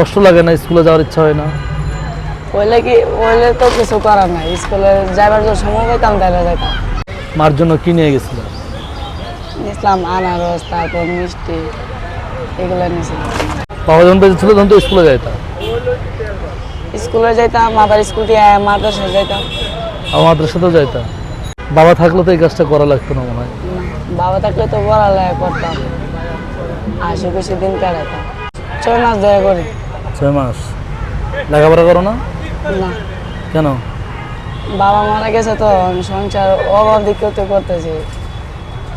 কষ্ট লাগে না স্কুলে যাওয়ার ইচ্ছা হয় না। ওইলে কি ওইলে তো কিছু করার নাই। স্কুলে যাইবার জন্য সময় পাইতাম তাহলে যাইতাম। মার জন্য কি নিয়ে গেছিল? নিয়েছিলাম আনারস তারপর মিষ্টি এগুলো নিয়েছিলাম। বাবা যখন বেঁচে ছিল তখন তো স্কুলে যাইতাম স্কুলে যাইতাম আবার স্কুল থেকে মাদ্রাসায় যাইতাম। আমার মাদ্রাসাতেও যাইতাম বাবা থাকলে তো এই কাজটা করা লাগতো না মনে হয়। বাবা থাকলে তো পড়ালেখা করতাম। আশি খুশি দিন কাটাতাম। ছয় মাস ধরে করি। ছয় মাস। লেখাপড়া করো না? না। কেন? বাবা মারা গেছে তো সংসার অভাব দিক করতে করতেছি।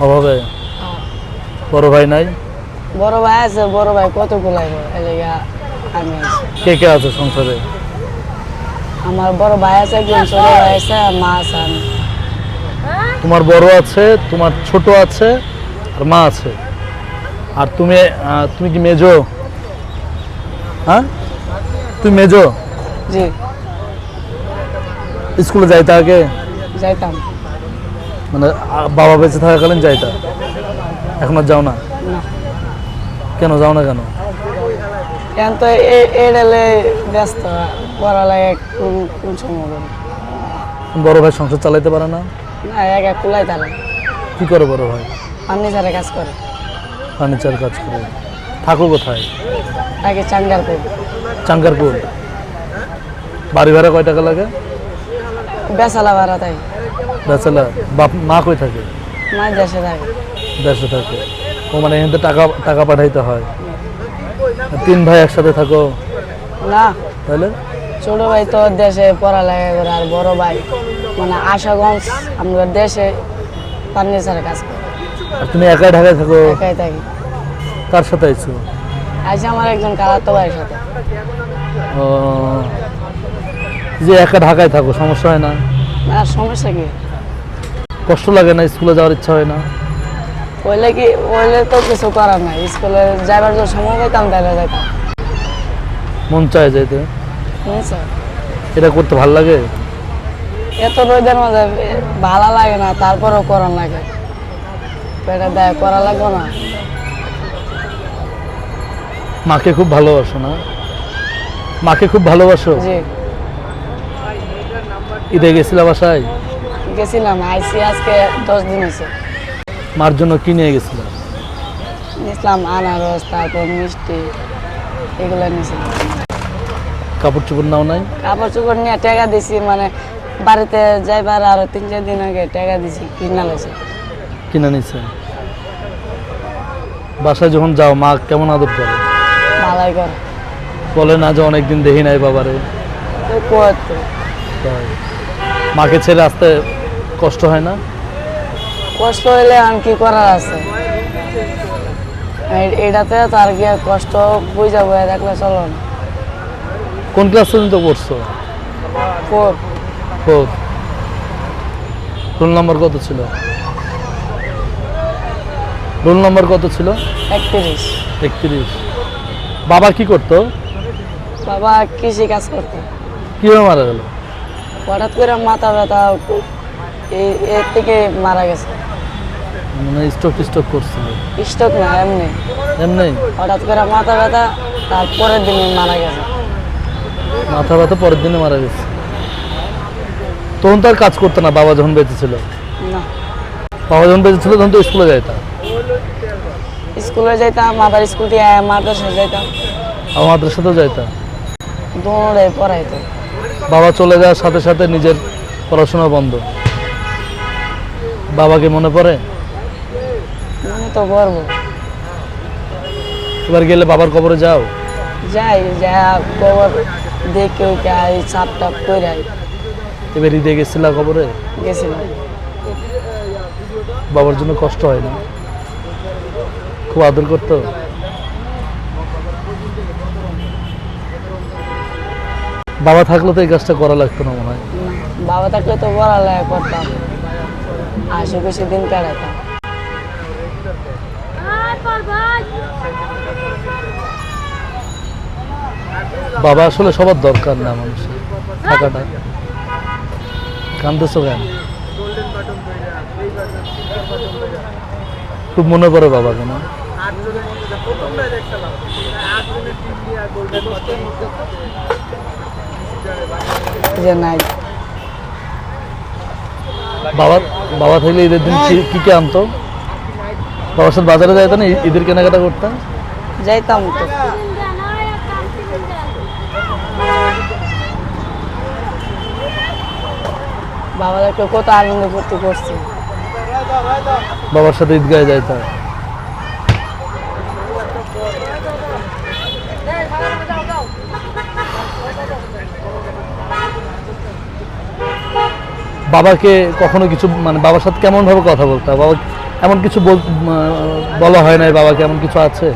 অভাবে? বড় ভাই নাই? বড় ভাই আছে বড় ভাই কত গুলাইব এলাকা আমি কে কে আছে সংসারে? আমার বড় ভাই আছে একজন ছোট ভাই আছে মা আছে তোমার বড় আছে তোমার ছোট আছে আর মা আছে। আর তুমি তুমি কি মেজো? হ্যাঁ? তুমি মেজো? জি। স্কুলে যাইতে আগে? যাইতাম। মানে বাবা বেঁচে থাকাকালীন যাইতা? এখন আর যাও না? কেন যাও না কেন? এখন তো এডেলে ব্যস্ত পড়ালেখা কোন কোন সময় বড় ভাই সংসার চালাইতে পারে না? না এক এক কুলাই তারা কি করে বড় ভাই? ফার্নিচারে কাজ করে। ফার্নিচার কাজ করে। থাকো কোথায়? তাকে চাঙ্গার করি চাঙ্গারপুর। বাড়ি ভাড়া কয় টাকা লাগে? বেসালা ভাড়া তাই। বেচালা? বাপ মা কই থাকে? মা দেশে থাকে। দেশে থাকে। ও মানে এখান থেকে টাকা টাকা পাঠাইতে হয়। তিন ভাই একসাথে থাকো। না। তাহলে? ছোট ভাই তো দেশে পড়ালেখা করে আর বড় ভাই মানে আশাগঞ্জ আমরা দেশে ফার্নিচারে কাজ করে। আর তুমি একাই ঢাকায় থাকো? একাই থাকি। কার সাথে আইছো? আইসে আমার একজন কালাতো ভাইয়ের সাথে। ও, যে একা ঢাকায় থাকো সমস্যা হয় না? না সমস্যা কি? কষ্ট লাগে না স্কুলে যাওয়ার ইচ্ছা হয় না? ওইলে কি ওইলে তো কিছু করার নাই। স্কুলে যাইবার জন্য সময় পাইতাম তাহলে যাইতাম। মন চায় যেতে বুঝছ এটা করতে ভালো লাগে? এত রোদের মাঝে ভালো লাগে না তারপরেও করার লাগে। পেটে দেয় করা লাগবে না। মাকে খুব ভালোবাসো না? মাকে খুব ভালোবাসো? জি। ঈদে গেছিলা বাসায়? গেছিলাম আইসি আজকে দশ দিন হয়েছে মার জন্য কি নিয়ে গেছিলা? নিয়েছিলাম আনারস তারপর মিষ্টি এগুলো নিয়েছিলাম। কাপড় চোপড় নাও নাই? কাপড় চোপড় নিয়ে টাকা দিছি মানে বাড়িতে যাইবার আরও তিন চার দিন আগে টাকা দিছি কিনা লাগছে কিনা নিছে? বাসায় যখন যাও মা কেমন আদর করে? করে বলে না যে অনেকদিন দেখি নাই বাবারে। মাকে ছেড়ে আসতে কষ্ট হয় না? কষ্ট হইলে আর কি করার আছে? এটাতে তো আর কি কষ্ট বুঝা বয়ে দেখলে চলো না। কোন ক্লাস পর্যন্ত পড়ছো? ফোর। ফোর। রোল নাম্বার কত ছিল? রোল নাম্বার কত ছিল? একত্রিশ। একত্রিশ। বাবা কি করতো? বাবা কৃষি কাজ করতো। কীভাবে মারা গেল? হঠাৎ করে মাথা ব্যথা এর থেকে মারা গেছে। মানে স্ট্রোক স্ট্রোক করছিল। স্ট্রোক না এমনি। এমনি? হঠাৎ করে মাথা ব্যথা তার পরের দিনে মারা গেছে। মাথা ব্যথা পরের দিনে মারা গেছে। তখন তো আর কাজ করতো না বাবা যখন বেঁচে ছিল। না। বাবা যখন বেঁচে ছিল তখন তো স্কুলে যাইতাম স্কুলে যাইতাম আবার স্কুল থেকে মাদ্রাসায় যাইতাম। আমার মাদ্রাসাতেও যাইতাম দৌড়ে পড়াইতো। বাবা চলে যাওয়ার সাথে সাথে নিজের পড়াশোনা বন্ধ। বাবাকে মনে পড়ে? মনে তো করব এবার গেলে বাবার কবরে যাও? যাই যা খবর দেখে ওকে আই সাপ টাপ করে আই এবার ঈদে গেছিলা কবরে? গেছিলাম। বাবার জন্য কষ্ট হয় না? খুব আদর করতো। বাবা থাকলে তো এই কাজটা করা লাগতো না মনে হয়। বাবা থাকলে তো পড়ালেখা করতাম। আশি খুশি দিন কাটাতাম। বাবা আসলে সবার দরকার না মানুষের থাকাটা। কান্দতেছো কেন? খুব মনে পড়ে বাবাকে না? যে নাই। বাবা বাবা থাকলে ঈদের দিন কি কি আনতো? বাবার সাথে বাজারে যাইতো না ঈদের কেনাকাটা করতে? যাইতাম তো। বাবাদেরকে কত আনন্দ করতে করছে। বাবার সাথে ঈদগাহে যাইতো। বাবাকে কখনো কিছু মানে বাবার সাথে কেমন ভাবে কথা বলতে হয়? বাবা এমন কিছু বল বলা হয় নাই বাবাকে? এমন কিছু আছে?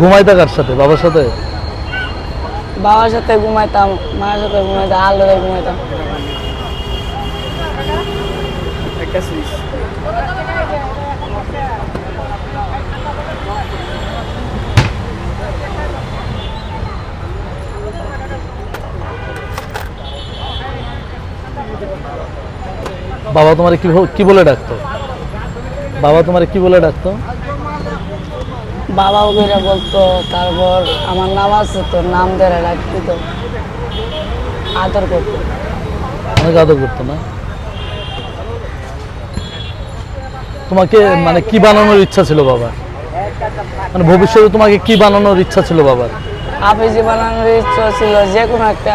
ঘুমাইতা কার সাথে? বাবার সাথে? বাবার সাথে ঘুমাইতাম মায়ের সাথে ঘুমাইতাম আলোরে ঘুমাইতাম। বাবা তোমার কি কি বলে ডাকতো? বাবা তোমার কি বলে ডাকতো? বাবা ওগুলো বলতো তারপর আমার নাম আছে তো নাম ধরে রাখতো তো। আদর করতো। অনেক আদর করতো না? তোমাকে মানে কি বানানোর ইচ্ছা ছিল বাবার মানে ভবিষ্যতে তোমাকে কি বানানোর ইচ্ছা ছিল বাবার? আবেজি বানানোর ইচ্ছা ছিল যে কোনো একটা